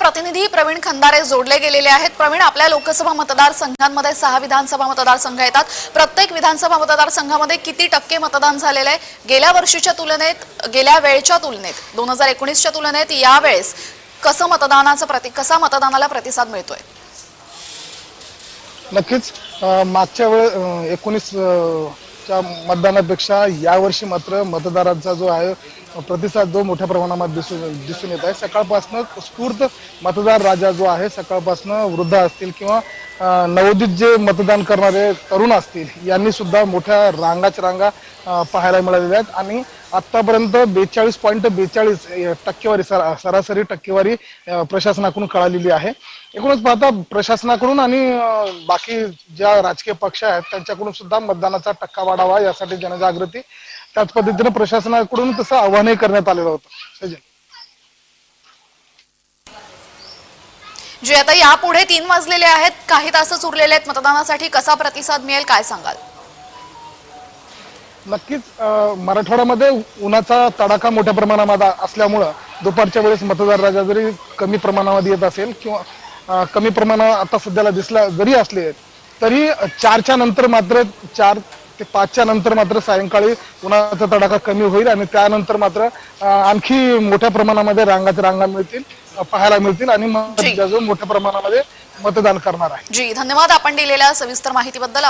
प्रतिनिधी प्रवीण खंदारे जोडले गेलेले आहेत. प्रवीण आपल्या लोकसभा मतदारसंघांमध्ये सहा विधानसभा मतदारसंघ येतात. प्रत्येक विधानसभा मतदारसंघामध्ये किती टक्के मतदान झालेलं आहे? गेल्या वर्षीच्या तुलनेत गेल्या वेळच्या तुलनेत दोन हजार एकोणीसच्या तुलनेत यावेळेस कसं मतदानाचं प्रति कसा मतदानाला प्रतिसाद मिळतोय? नक्कीच. मागच्या वेळ एकोणीस च्या मतदानापेक्षा यावर्षी मात्र मतदारांचा जो आहे प्रतिसाद जो मोठ्या प्रमाणामध्ये दिसून दिसून येत आहे. सकाळपासून स्फूर्त मतदार राजा जो आहे सकाळपासून वृद्ध असतील किंवा नवोदित जे मतदान करणारे तरुण असतील यांनी सुद्धा मोठ्या रांगाच्या रांगा पाहायला मिळालेल्या आहेत. आणि आतापर्यंत बेचाळीस पॉईंट बेचाळीस टक्केवारी सरा- सरासरी टक्केवारी प्रशासनाकडून कळालेली आहे. एकूणच पाहता प्रशासनाकडून आणि बाकी ज्या राजकीय पक्ष आहेत त्यांच्याकडून सुद्धा मतदानाचा टक्का वाढावा यासाठी जनजागृती त्याच पद्धतीने प्रशासनाकडून तसं आवाहनही करण्यात आलेलं होतं. जे आता यापुढे तीन वाजलेले आहेत काही तासच उरलेले आहेत. मतदानासाठी कसा प्रतिसाद मिळेल काय सांगाल? नक्कीच मराठवाड्यामध्ये उन्हाचा तडाखा मोठ्या प्रमाणामध्ये असल्यामुळं दुपारच्या वेळेस मतदार राजा जरी कमी प्रमाणामध्ये येत असेल किंवा कमी प्रमाणात आता सध्याला दिसला जरी असले तरी चारच्या नंतर मात्र चार ते पाचच्या नंतर मात्र सायंकाळी उन्हाचा तडाखा कमी होईल आणि त्यानंतर मात्र आणखी मोठ्या प्रमाणामध्ये रांगाच्या रांगा मिळतील पाहायला मिळतील आणि. जो मोठ्या प्रमाणामध्ये मतदान करणार आहे जी धन्यवाद आपण दिलेल्या सविस्तर माहितीबद्दल